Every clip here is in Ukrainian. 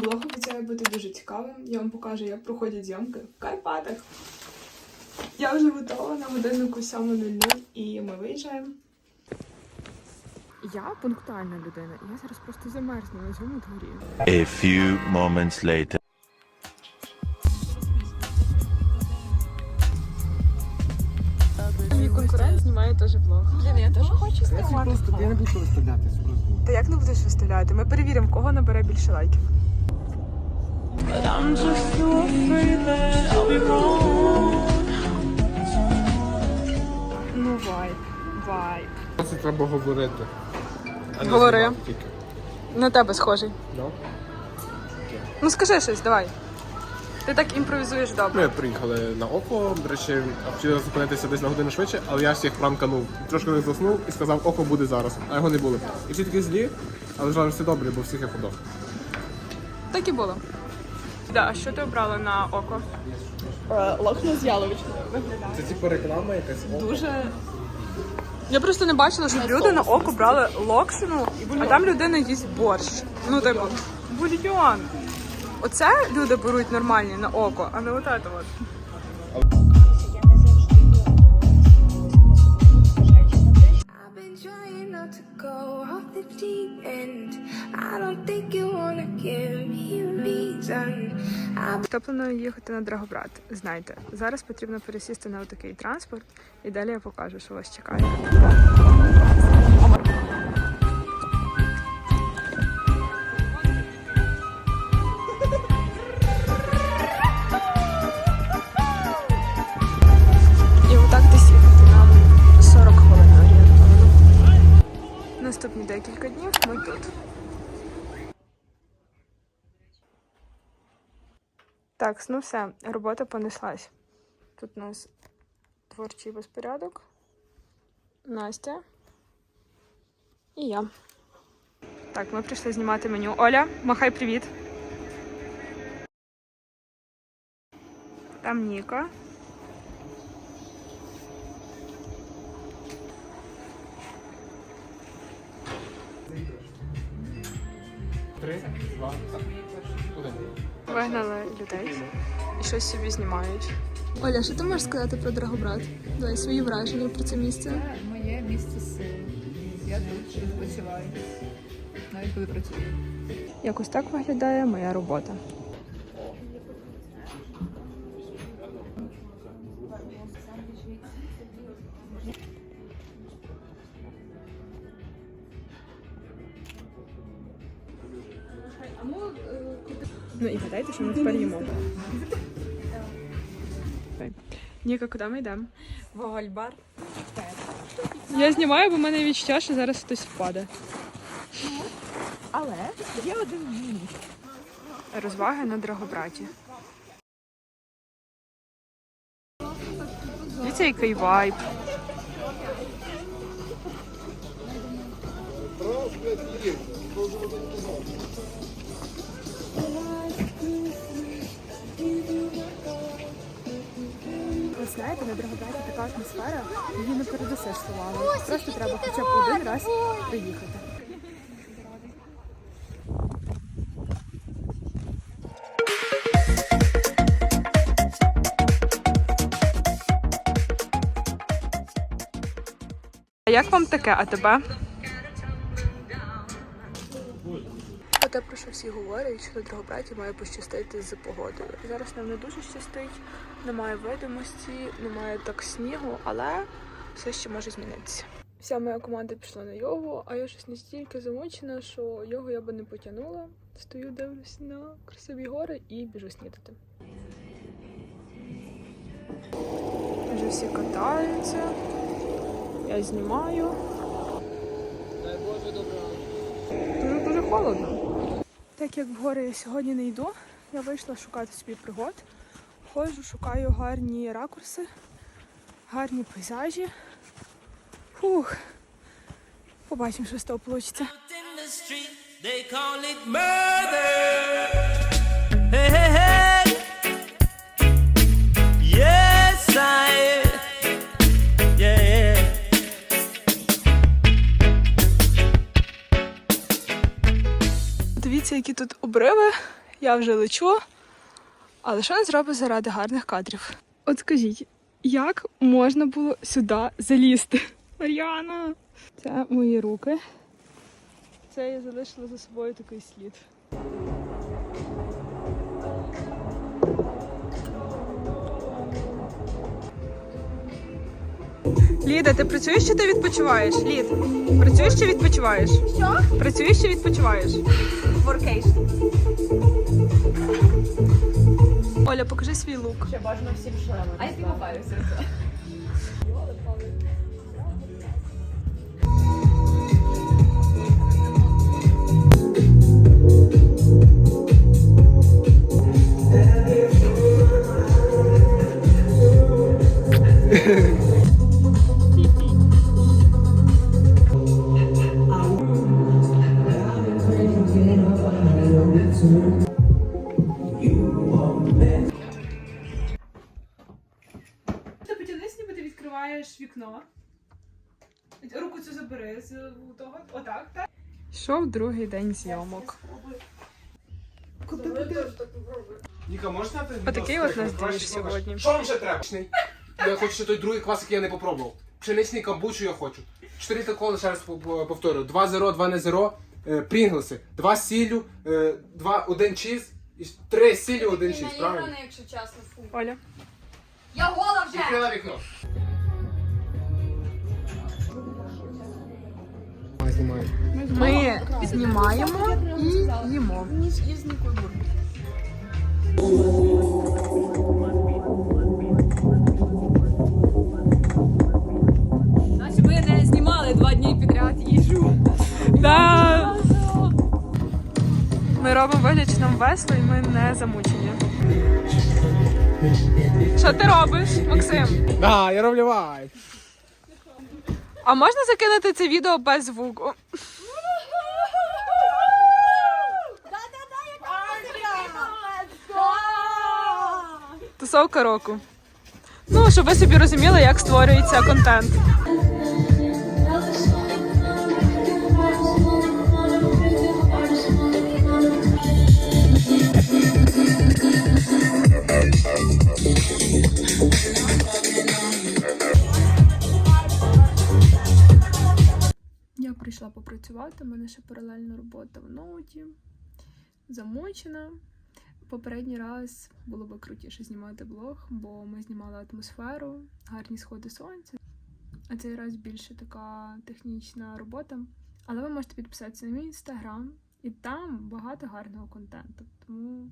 Блог обіцяє бути дуже цікавим. Я вам покажу, як проходять зйомки в Карпатах. Я вже готова на годиннику 7.00 і ми виїжджаємо. Я пунктуальна людина, і я зараз просто замерзну на цьому дворі. A few moments later. Мій конкурент знімає теж влог. Блін, я теж хочу просто я не буду виставляти. Та як не будеш виставляти? Ми перевіримо, кого набере більше лайків. Ну вайб, вайб. Це треба говорити. а не Говори. знімати тільки. На тебе схожий. Ну? Ну скажи щось, давай. Ти так імпровізуєш добре. Ми приїхали на око. До речі, хотіли зупинитися десь на годину швидше, але я всіх пранканув. Трошки не заснув і сказав, око буде зараз, а його не було. І всі такі злі, але жаль, все добре, бо всіх я подав. Так і було. Да, а що ти обрала на око? Локно з яловичною. Це типу реклама якась око. Дуже Я просто не бачила, щоб люди на око брали локшину, а там людина їсть борщ. Ну, типу, бульйон. Оце люди беруть нормальні на око, а не от це от. Хто планує їхати на Драгобрат? Знайте, зараз потрібно пересісти на отакий транспорт, і далі я покажу, що вас чекає. І отак десь їхати нам 40 хвилин орієнтовно. Наступні декілька днів ми тут. Так, ну все, робота понеслась. Тут у нас творчий безпорядок. Настя і я. Так, ми прийшли знімати меню. Оля, махай привіт. Там Ніка. Три, два, один. Вигнали людей і щось собі знімають. Оля, що ти можеш сказати про Драгобрат? Давай свої враження про це місце. Це моє місце сили. Я тут відпочиваю. Навіть коли працюю. Якось так виглядає моя робота. Ну і гадайте, що ми тепер їмо. Ніка, куди ми йдемо? Вогольбар. Я знімаю, бо в мене відчуття, що зараз хтось впаде. Але є один мінус. Розваги на Драгобраті. Дивіться, який вайб. Ви знаєте, на Драгобраті така атмосфера, її не передасиш словами. Просто треба хоча б один раз приїхати. А як вам таке, а тебе? Те, про що всі говорять, що на Дрогобраті має пощастити з погодою. Зараз нам не дуже щастить, немає видимості, немає так снігу, але все ще може змінитися. Вся моя команда пішла на йогу, а я щось настільки замучена, що йогу я би не потягнула. Стою, дивлюсь на красиві гори і біжу снідати. Вже всі катаються. Я знімаю. Дуже дуже холодно. Так як в гори я сьогодні не йду, я вийшла шукати собі пригод. Ходжу, шукаю гарні ракурси, гарні пейзажі. Фух. Побачимо, що з того вийде. they call it murder. Hey, hey, hey. Yes, I. Yeah, yeah. Дивіться, які тут обриви, я вже лечу. Але що не зробить заради гарних кадрів? От скажіть, як можна було сюди залізти? Мар'яна! Це мої руки. Це я залишила за собою такий слід. Ліда, ти працюєш чи ти відпочиваєш? Лід, працюєш чи відпочиваєш? Що? Працюєш чи відпочиваєш? Воркейшн. Оля, покажи свій лук. Ще бажано всім шрамам. А я півопаюся. Ти відкриваєш вікно. Руку цю забери з того. Отак, так? Йшов другий день зйомок. Ніка, можна ти Отакий от нас двіж сьогодні. Що вам ще треба? Я хочу ще той другий клас, який я не попробував. Пшеничний камбучу я хочу. Чотири такого ще раз по- по- повторю. Два зеро, два не зеро, е, прінглси, два з сіллю, е, два, один чіз, і три з сіллю, один чіз, правильно? якщо чесно, фу. Оля. Я гола вже! Відкрила вікно. Знімаю. Ми знімаємо і їмо. Наче ми не знімали два дні підряд їжу. Да. Ми робимо вигляд, що нам весело і ми не замучені. Що ти робиш, Максим? А, я роблю вайп. А можна закинути це відео без звуку? Тусовка року. Ну, щоб ви собі розуміли, як створюється контент. Попрацювати, у мене ще паралельна робота в ноуті, замочена. Попередній раз було би крутіше знімати блог, бо ми знімали атмосферу, гарні сходи сонця. А цей раз більше така технічна робота. Але ви можете підписатися на мій інстаграм, і там багато гарного контенту. Тому.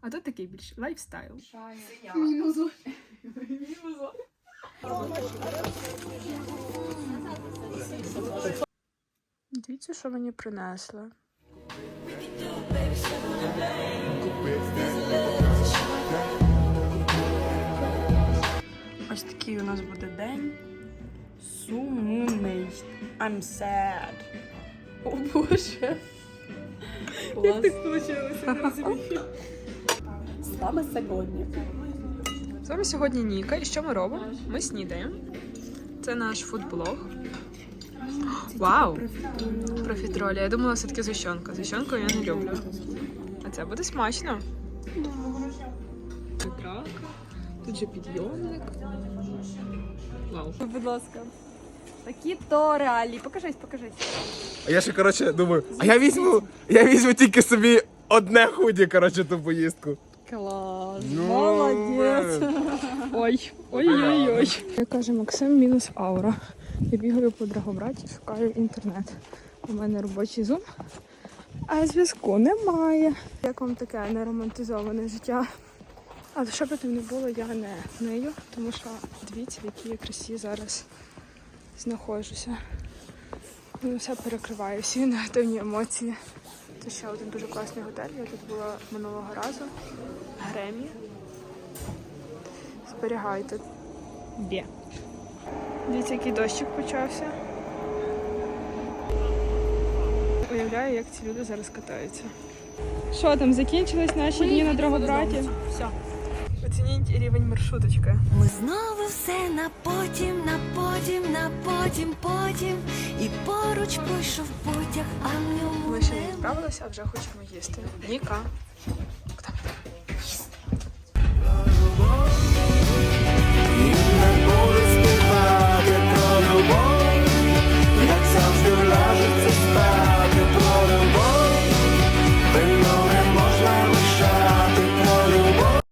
А тут такий більш лайфстайл. Дивіться, що мені принесли. Ось такий у нас буде день. Сумний. I'm sad. О боже. Як так вийшло? Саме сьогодні. З вами сьогодні Ніка. І що ми робимо? Ми снідаємо. Це наш фудблог. Вау! Профітролі. Я думала, все-таки зущенка. Зущенку я не люблю. А це буде смачно. Трака. Тут же підйомник. Вау. Будь ласка. Такі то реалії. Покажись, покажись. А я ще, коротше, думаю, а я візьму, я візьму тільки собі одне худі, коротше, ту поїздку. Клас. Ну, Молодець. Ой, ой-ой-ой. Я каже Максим, мінус аура. Я бігаю по Драгобраті, шукаю інтернет. У мене робочий зум, а зв'язку немає. Як вам таке неромантизоване життя? Але що би там не було, я не нею, тому що дивіться, в якій я красі зараз знаходжуся. Воно все перекриває, всі негативні емоції. Це ще один дуже класний готель. Я тут була минулого разу. Гремі. Зберігайте. Бє. Дивіться, який дощик почався. Уявляю, як ці люди зараз катаються. Що там, закінчились наші дні на Драгобраті? Все. Оцініть рівень маршруточки. Ми знову все на потім, на потім, на потім, потім. І поруч пройшов потяг, а в ньому Ми ще не відправилися, а вже хочемо їсти. Ніка.